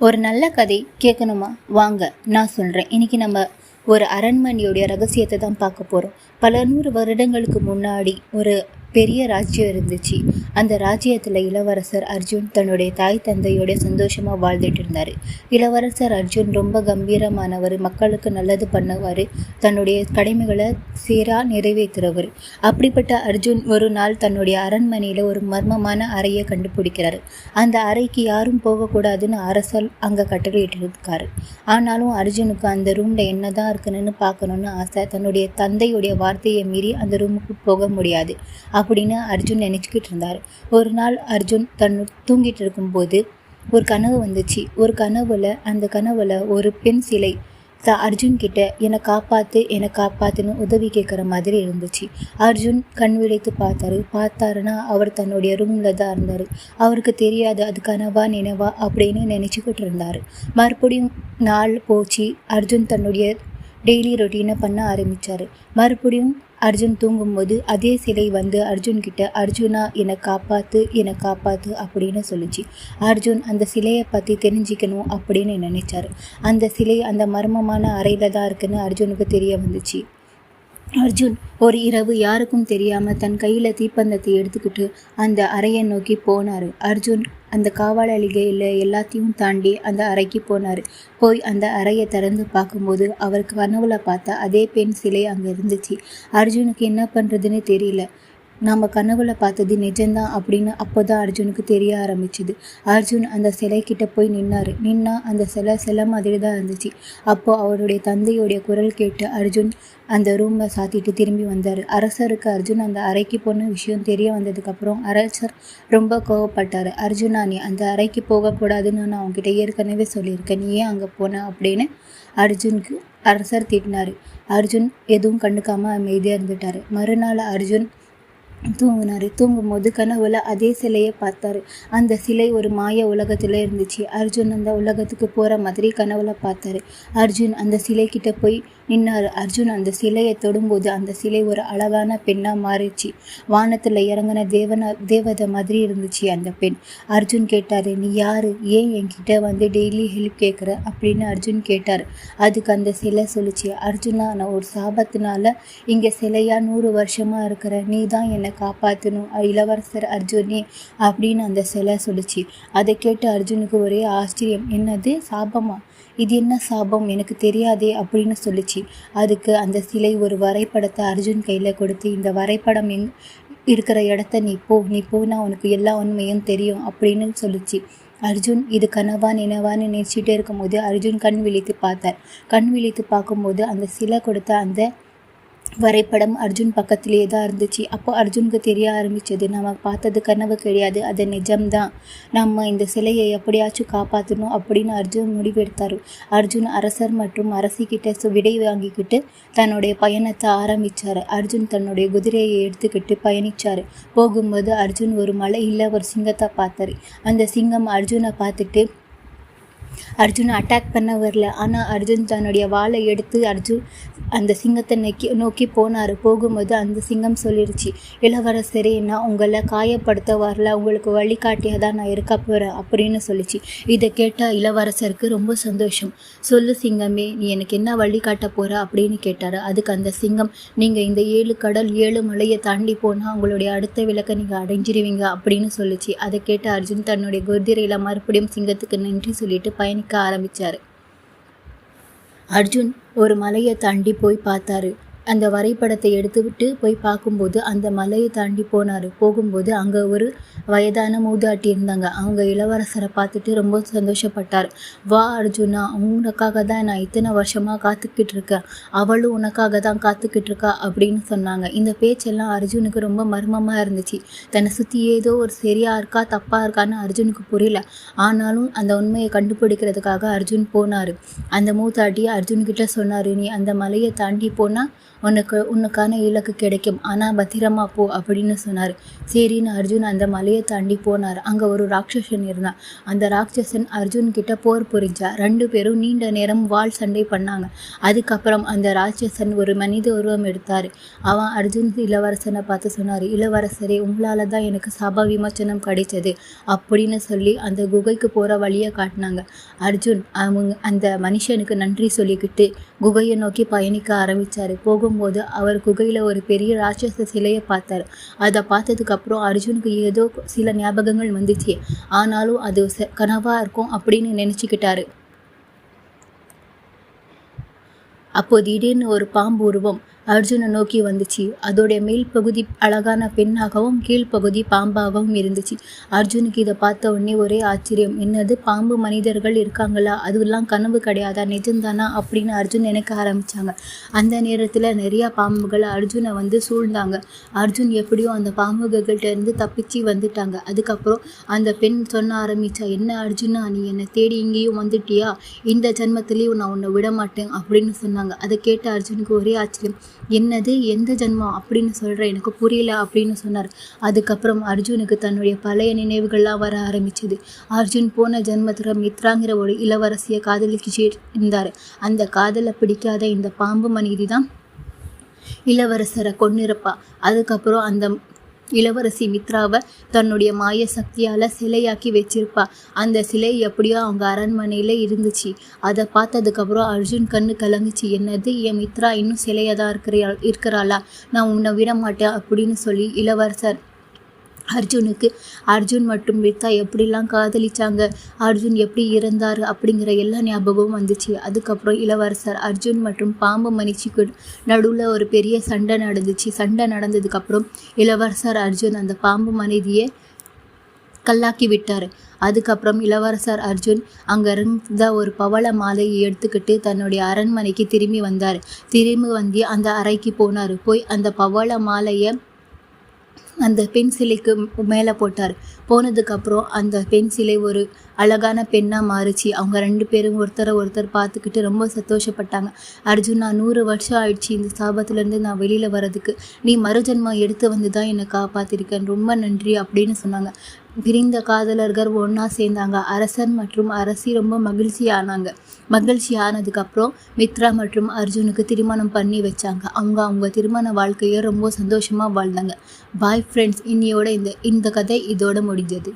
ஒரு நல்ல கதை கேட்கணுமா? வாங்க நான் சொல்கிறேன் இன்றைக்கி நம்ம ஒரு அரண்மனையுடைய ரகசியத்தை தான் பார்க்க போகிறோம் பல நூறு வருடங்களுக்கு முன்னாடி ஒரு பெரிய ராஜ்யம் இருந்துச்சு. அந்த ராஜ்யத்தில் இளவரசர் அர்ஜுன் தன்னுடைய தாய் தந்தையோட சந்தோஷமாக வாழ்ந்துட்டு இருந்தார். இளவரசர் அர்ஜுன் ரொம்ப கம்பீரமானவர் மக்களுக்கு நல்லது பண்ணுவார் தன்னுடைய கடமைகளை சீராக நிறைவேற்றுறவர். அப்படிப்பட்ட அர்ஜுன் ஒரு நாள் தன்னுடைய அரண்மனையில் ஒரு மர்மமான அறையை கண்டுபிடிக்கிறார். அந்த அறைக்கு யாரும் போகக்கூடாதுன்னு அரசர் அங்கே கட்டளையிட்டிருக்காரு ஆனாலும் அர்ஜுனுக்கு அந்த ரூமில் என்ன தான் இருக்குன்னு பார்க்கணுன்னு ஆசை தன்னுடைய தந்தையுடைய வார்த்தையை மீறி அந்த ரூமுக்கு போக முடியாது. அப்படின்னு அர்ஜுன் நினச்சிக்கிட்டு இருந்தார். ஒரு நாள் அர்ஜுன் தன் தூங்கிட்டு இருக்கும்போது ஒரு கனவு வந்துச்சு. ஒரு கனவுல அந்த கனவுல ஒரு பெண் சிலை த அர்ஜுன் கிட்ட என்னை காப்பாற்று என்னை காப்பாற்றுன்னு உதவி கேட்குற மாதிரி இருந்துச்சு. அர்ஜுன் கண் விழித்து பார்த்தாரு. பார்த்தாருன்னா அவர் தன்னுடைய ரூமில் தான் இருந்தார். அவருக்கு தெரியாது அது கனவா நினைவா? அப்படின்னு நினச்சிக்கிட்டு இருந்தார். மறுபடியும் நாள் போச்சு. அர்ஜுன் தன்னுடைய டெய்லி ரொட்டீனை பண்ண ஆரம்பித்தார் மறுபடியும் அர்ஜுன் தூங்கும்போது அதே சிலை வந்து அர்ஜுன் கிட்ட அர்ஜுனா என்னை காப்பாற்று என்னை காப்பாற்று அப்படின்னு சொல்லிச்சு. அர்ஜுன் அந்த சிலையை பற்றி தெரிஞ்சுக்கணும் அப்படின்னு நினைச்சாரு. அந்த சிலை அந்த மர்மமான அறையில் தான் இருக்குன்னு அர்ஜுனுக்கு தெரிய வந்துச்சு. அர்ஜுன் ஒரு இரவு யாருக்கும் தெரியாமல் தன் கையில் தீப்பந்தத்தை எடுத்துக்கிட்டு அந்த அறையை நோக்கி போனார். அர்ஜுன் அந்த காவலாளிகள் எல்லாத்தையும் தாண்டி அந்த அறைக்கு போனார். போய் அந்த அறையை திறந்து பார்க்கும்போது அவருக்கு கனவுல பார்த்தா அதே பெண் சிலை அங்கே இருந்துச்சு. அர்ஜுனுக்கு என்ன பண்ணுறதுன்னு தெரியல. நாம் கனவுல பார்த்தது நிஜம்தான் அப்படின்னு அப்போ தான் அர்ஜுனுக்கு தெரிய ஆரம்பிச்சுது. அர்ஜுன் அந்த சிலை கிட்ட போய் நின்னார். நின்னா அந்த சிலை சிலை மாதிரி தான் இருந்துச்சு. அப்போது அவருடைய தந்தையுடைய குரல் கேட்டு அர்ஜுன் அந்த ரூமை சாத்திட்டு திரும்பி வந்தார். அரசருக்கு அர்ஜுன் அந்த அறைக்கு போன விஷயம் தெரிய வந்ததுக்கப்புறம் அரசர் ரொம்ப கோவப்பட்டார். அர்ஜுனா நீ அந்த அறைக்கு போகக்கூடாதுன்னு நான் அவங்ககிட்ட ஏற்கனவே சொல்லியிருக்கேன். நீ ஏன் அங்கே போன? அப்படின்னு அர்ஜுனுக்கு அரசர் திட்டினார். அர்ஜுன் எதுவும் கண்டுக்காமல் அமைதியாக இருந்துட்டார். மறுநாள் அர்ஜுன் தூங்கினார். தூங்கும்போது கனவுல அதே சிலையை பார்த்தாரு. அந்த சிலை ஒரு மாய உலகத்தில் இருந்துச்சு. அர்ஜுன் அந்த உலகத்துக்கு போகிற மாதிரி கனவுல பார்த்தாரு. அர்ஜுன் அந்த சிலை கிட்ட போய் நின்னார். அர்ஜுன் அந்த சிலையை தொடும்போது அந்த சிலை ஒரு அழகான பெண்ணாக மாறிச்சு வானத்தில் இறங்கின தேவன தேவதை மாதிரி இருந்துச்சு அந்த பெண். அர்ஜுன் கேட்டார் நீ யார்? ஏன் என்கிட்ட வந்து டெய்லி ஹெல்ப் கேட்குற அப்படின்னு அர்ஜுன் கேட்டார். அதுக்கு அந்த சிலை சொல்லிச்சு அர்ஜுனா நான் ஒரு சாபத்தினால இங்கே சிலையாக நூறு வருஷமாக இருக்கிற நீ தான் என்னை காப்பாற்றணும் இளவரசர் அர்ஜுனே அப்படின்னு அந்த சிலை சொல்லிச்சு. அதை கேட்டு அர்ஜுனுக்கு ஒரே ஆச்சரியம். என்னது? சாபமா? இது என்ன சாபம்? எனக்கு தெரியாதே அப்படின்னு சொல்லிச்சு. அதுக்கு அந்த சிலை ஒரு வரைபடத்தை அர்ஜுன் கையில் கொடுத்து இந்த வரைபடம் எங் இருக்கிற இடத்த நீ போ. நீ போனால் உனக்கு எல்லா உண்மையும் தெரியும் அப்படின்னு சொல்லிச்சு. அர்ஜுன் இது கனவா நினைவான்னு நினச்சிட்டே இருக்கும்போது அர்ஜுன் கண் விழித்து பார்த்தார். கண் விழித்து பார்க்கும்போது அந்த சிலை கொடுத்த அந்த வரைபடம் அர்ஜுன் பக்கத்திலே தான் இருந்துச்சு. அப்போ அர்ஜுனுக்கு தெரிய ஆரம்பிச்சது நம்ம பார்த்தது கனவு கிடையாது அது நிஜம்தான். நம்ம இந்த சிலையை எப்படியாச்சும் காப்பாற்றணும் அப்படின்னு அர்ஜுன் முடிவெடுத்தார். அர்ஜுன் அரசர் மற்றும் அரசிக்கிட்ட விடை வாங்கிக்கிட்டு தன்னுடைய பயணத்தை ஆரம்பித்தார் அர்ஜுன் தன்னுடைய குதிரையை எடுத்துக்கிட்டு பயணித்தார் போகும்போது அர்ஜுன் ஒரு மலையில் ஒரு சிங்கத்தை பார்த்தார். அந்த சிங்கம் அர்ஜுனை பார்த்துட்டு அர்ஜுன் அட்டாக் பண்ண வரல. ஆனால் அர்ஜுன் தன்னுடைய வாளை எடுத்து அர்ஜுன் அந்த சிங்கத்தை நோக்கி நோக்கி போனார். போகும்போது அந்த சிங்கம் சொல்லிடுச்சு இளவரசரே நான் உங்களை காயப்படுத்த வரல உங்களுக்கு வழிகாட்டியாக தான் நான் இருக்க போகிறேன் அப்படின்னு சொல்லிச்சு. இதை கேட்டால் இளவரசருக்கு ரொம்ப சந்தோஷம். சொல்லு சிங்கமே நீ எனக்கு என்ன வழிகாட்ட போகிற அப்படின்னு கேட்டார். அதுக்கு அந்த சிங்கம் நீங்கள் இந்த ஏழு கடல் ஏழு மலையை தாண்டி போனால் உங்களுடைய அடுத்த விளக்கை நீங்கள் அடைஞ்சிருவீங்க அப்படின்னு சொல்லிச்சு. அதை கேட்ட அர்ஜுன் தன்னுடைய குதிரையில் மறுபடியும் சிங்கத்துக்கு நன்றி சொல்லிட்டு பயணிக்க ஆரம்பித்தார் அர்ஜுன் ஒரு மலையை தாண்டி போய் பார்த்தாரு. அந்த வரைபடத்தை எடுத்துவிட்டு போய் பார்க்கும்போது அந்த மலையை தாண்டி போனார். போகும்போது அங்கே ஒரு வயதான மூதாட்டி இருந்தாங்க. அவங்க இளவரசரை பார்த்துட்டு ரொம்ப சந்தோஷப்பட்டார். வா அர்ஜுனா உனக்காக தான் நான் இத்தனை வருஷமாக காத்துக்கிட்டு இருக்கேன். அவளும் உனக்காக தான் காத்துக்கிட்டு இருக்கா அப்படின்னு சொன்னாங்க. இந்த பேச்செல்லாம் அர்ஜுனுக்கு ரொம்ப மர்மமாக இருந்துச்சு. தன்னை சுற்றி ஏதோ ஒரு சரியாக இருக்கா தப்பாக இருக்கான்னு அர்ஜுனுக்கு புரியல. ஆனாலும் அந்த உண்மையை கண்டுபிடிக்கிறதுக்காக அர்ஜுன் போனார். அந்த மூத்தாட்டி அர்ஜுன்கிட்ட சொன்னார் நீ அந்த மலையை தாண்டி போனால் உனக்கு உனக்கான இலக்கு கிடைக்கும். ஆனால் பத்திரமா போ அப்படின்னு சொன்னார். சரின்னு அர்ஜுன் அந்த மலையை தாண்டி போனார். அங்கே ஒரு ராட்சசன் இருந்தான். அந்த ராட்சசன் அர்ஜுன் கிட்ட போர் புரிஞ்சா ரெண்டு பேரும் நீண்ட நேரம் வாள் சண்டை பண்ணாங்க. அதுக்கப்புறம் அந்த ராட்சசன் ஒரு மனித உருவம் எடுத்தார். அவன் அர்ஜுன் இளவரசனை பார்த்து சொன்னார் இளவரசரே உங்களால் தான் எனக்கு சபா விமர்சனம் கிடைச்சது அப்படின்னு சொல்லி அந்த குகைக்கு போகிற வழியை காட்டினாங்க. அர்ஜுன் அவங்க அந்த மனுஷனுக்கு நன்றி சொல்லிக்கிட்டு குகையை நோக்கி பயணிக்க ஆரம்பித்தார் போகும்போது அவர் குகையில் ஒரு பெரிய ராட்சச சிலையை பார்த்தார். அதை பார்த்ததுக்கப்புறம் அர்ஜுனுக்கு ஏதோ சில ஞாபகங்கள் வந்துச்சு. ஆனாலும் அது கனவாக கனவா இருக்கும் அப்படின்னு நினச்சிக்கிட்டாரு. அப்போ திடீர்னு ஒரு பாம்பு உருவம் அர்ஜுனை நோக்கி வந்துச்சு. அதோடைய மேல் பகுதி அழகான பெண்ணாகவும் கீழ்ப்பகுதி பாம்பாகவும் இருந்துச்சு. அர்ஜுனுக்கு இதை பார்த்த உடனே ஒரே ஆச்சரியம். என்னது பாம்பு மனிதர்கள் இருக்காங்களா? அதுவெல்லாம் கனவு கிடையாதா? நிஜம்தானா அப்படின்னு அர்ஜுன் நினைக்க ஆரம்பிச்சாங்க. அந்த நேரத்தில் நிறையா பாம்புகள் அர்ஜுனை வந்து சூழ்ந்தாங்க. அர்ஜுன் எப்படியோ அந்த பாம்புகள்கிட்ட இருந்து தப்பிச்சு வந்துட்டாங்க. அதுக்கப்புறம் அந்த பெண் சொன்ன ஆரம்பிச்சா என்ன அர்ஜுனா நீ என்னை தேடி இங்கேயும் வந்துட்டியா? இந்த ஜென்மத்திலையும் நான் உன்னை விட மாட்டேன் அப்படின்னு சொன்னாங்க. அதை கேட்ட அர்ஜுனுக்கு ஒரே ஆச்சரியம். என்னது எந்த ஜென்மம் அப்படின்னு சொல்கிற எனக்கு புரியல அப்படின்னு சொன்னார். அதுக்கப்புறம் அர்ஜுனுக்கு தன்னுடைய பழைய நினைவுகள்லாம் வர ஆரம்பிச்சது. அர்ஜுன் போன ஜென்மத்தில் மித்ராங்கிற ஒரு இளவரசியை காதலிச்சு இருந்தார் அந்த காதலை பிடிக்காத இந்த பாம்பு மனிதி தான் இளவரசரை கொன்னிருப்பா. அதுக்கப்புறம் அந்த இளவரசி மித்ராவை தன்னுடைய மாய சக்தியால் சிலையாக்கி வச்சிருப்பா. அந்த சிலை எப்படியோ அவங்க அரண்மனையில் இருந்துச்சு. அதை பார்த்ததுக்கப்புறம் அர்ஜுன் கண்ணு கலங்குச்சு. என்னது என் மித்ரா இன்னும் சிலையாக தான் இருக்கிறா இருக்கிறாளா? நான் உன்னை விட மாட்டேன் அப்படின்னு சொல்லி இளவரசர் அர்ஜுனுக்கு அர்ஜுன் மற்றும் மித்ரா எப்படிலாம் காதலிச்சாங்க? அர்ஜுன் எப்படி இறந்தார்? அப்படிங்கிற எல்லா ஞாபகமும் வந்துச்சு. அதுக்கப்புறம் இளவரசர் அர்ஜுன் மற்றும் பாம்பு மணிச்சிக்கு நடுவில் ஒரு பெரிய சண்டை நடந்துச்சு. சண்டை நடந்ததுக்கப்புறம் இளவரசர் அர்ஜுன் அந்த பாம்பு மனைவியை கல்லாக்கி விட்டார். அதுக்கப்புறம் இளவரசர் அர்ஜுன் அங்கே இருந்த ஒரு பவள மாலையை எடுத்துக்கிட்டு தன்னுடைய அரண்மனைக்கு திரும்பி வந்தார். திரும்பி வந்து அந்த அறைக்கு போனார். போய் அந்த பவள மாலையை அந்த பெண் சிலைக்கு மேலே போட்டார். போனதுக்கப்புறம் அந்த பெண் சிலை ஒரு அழகான பெண்ணாக மாறுச்சு. அவங்க ரெண்டு பேரும் ஒருத்தரை ஒருத்தர் பார்த்துக்கிட்டு ரொம்ப சந்தோஷப்பட்டாங்க. அர்ஜுன் நான் நூறு வருஷம் ஆயிடுச்சு இந்த சாபத்துலேருந்து நான் வெளியில் வர்றதுக்கு. நீ மறுஜன்மம் எடுத்து வந்து தான் என்னை காப்பாற்றிருக்கேன் ரொம்ப நன்றி அப்படின்னு சொன்னாங்க. பிரிந்த காதலர்கள் ஒன்றா சேர்ந்தாங்க. அரசன் மற்றும் அரசி ரொம்ப மகிழ்ச்சி ஆனாங்க மகிழ்ச்சி ஆனதுக்கப்புறம் மித்ரா மற்றும் அர்ஜுனுக்கு திருமணம் பண்ணி வச்சாங்க. அவங்க அவங்க திருமண வாழ்க்கையை ரொம்ப சந்தோஷமாக வாழ்ந்தாங்க. பாய் ஃப்ரெண்ட்ஸ் இன்னியோட இந்த இந்த கதை இதோட முடிஞ்சது.